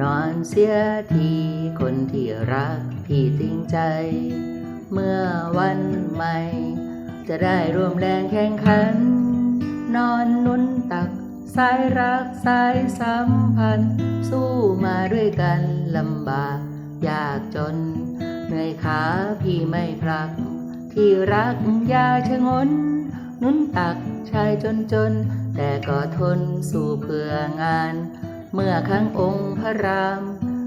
นอนเสียทีคนที่รักพี่จริงใจ เมื่อวันใหม่ จะได้ร่วมแรงแข่งขัน นอนนุนตักสายรักสายสัมพันธ์ สู้มาด้วยกันลำบากยากจนเหนื่อยขาพี่ไม่พลัก ที่รักยาชะงน นุนตักชายจนจน แต่ก็ทนสู้เพื่องาน เมื่อครั้งองค์พระราม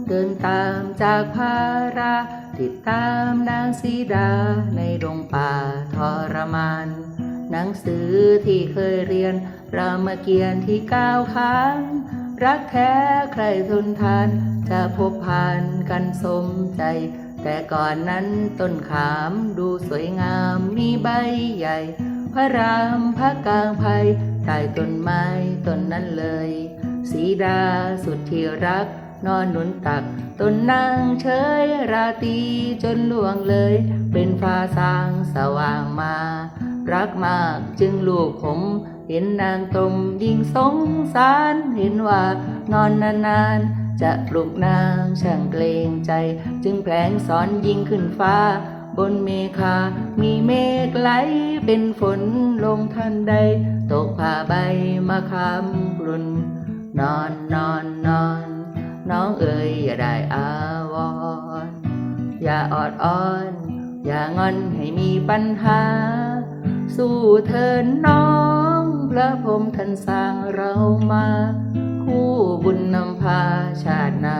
เดินตามจากพารา ติดตามนางสีดาในดงป่าทรมาน หนังสือที่เคยเรียน รามเกียรติ์ที่ก้าวค้างรักแท้ใครทนทาน จะพบผ่านกันสมใจ แต่ก่อนนั้นต้นขามดูสวยงามมีใบใหญ่ พระรามพระกลางภัยใต้ต้นไม้ต้น สีดาสุดที่รัก นอนหนุนตักต้นนางเฉยราตรีจนล่วงเลย เป็นฟ้าสางสว่างมา รักมากจึงลูกผมเห็นนางตมยิ่งสงสารเห็นว่านอนนานๆ จะปลุกนางช่างเกรงใจ จึงแผลงสอนยิงขึ้นฟ้า บนเมฆามีเมฆไหลเป็นฝนลงทันใด ตกผ้าใบมาคำกลุ่น นอนนอนนอนน้องเอ๋ยอย่าได้อาวรอย่าออดอ้อน อย่างอนให้มีปัญหา สู้เถินน้องพระพรมท่านสร้างเรามา คู่บุญนำพาชาติหน้า